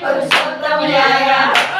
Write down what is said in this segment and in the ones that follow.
પુરુષોત્તમ યારા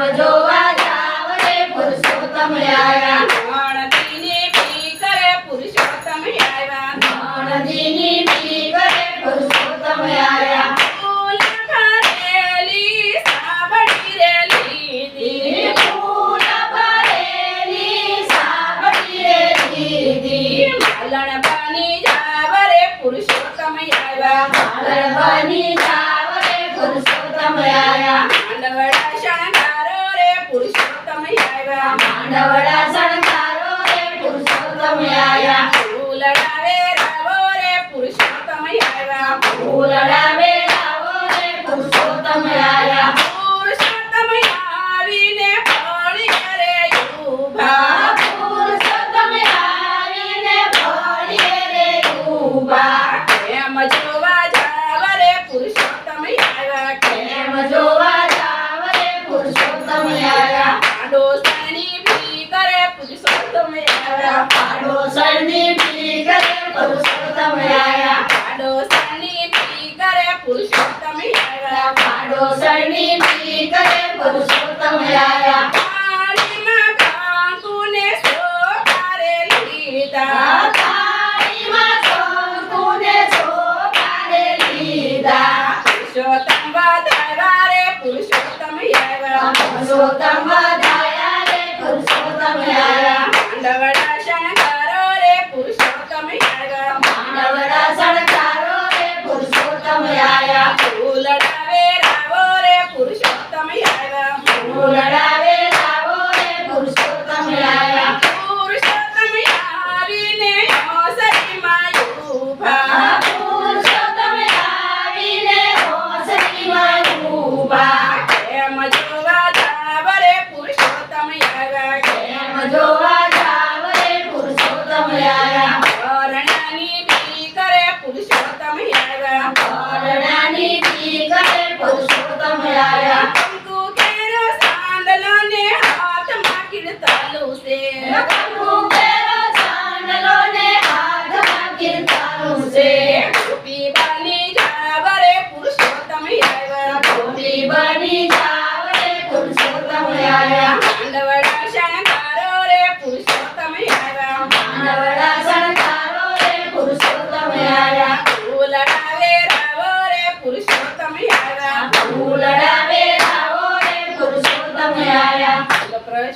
જોવા જાવ રે પુરુષોતમ આયા орदिनी પી કરે પુરુષોતમ આયા орदिनी પી કરે પુરુષોતમ આયા ફૂલ ખરેલી સાબડી રેલી દી દી ફૂલ ખરેલી સાબડી રેલી દી દી માળણ બની જાવ રે પુરુષોતમ આયા માળણ બની જાવ રે પુરુષોતમ આયા અંદાજ આયા માંડવડા શણગારો રે પુરુષોત્તમ આયા ફૂલ ડાવે રાવો રે પુરુષોત્તમ આયા ફૂલ ડાવે રાવો રે પુરુષોત્તમ આયા પુરુષોત્તમ આવીને ફળી રે યુભા પુરુષોત્તમ આવીને ફળી રે યુભા કેમ જોવા જાવ રે પુરુષોત્તમ આયા કેમ જોવા જાવ રે પુરુષોત્તમ આયા पाडोसनी भी करे पुरुषोत्तम आया पाडोसनी भी करे पुरुषोत्तम आया पाडोसनी भी करे पुरुषोत्तम आया पाडोसनी भी करे पुरुषोत्तम आया Purushottam Vadavare पुरुषोत्तम Yavara Purushottam Vadavare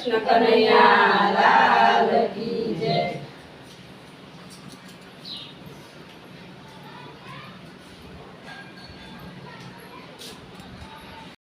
Krishna Kanaiya લાલ કી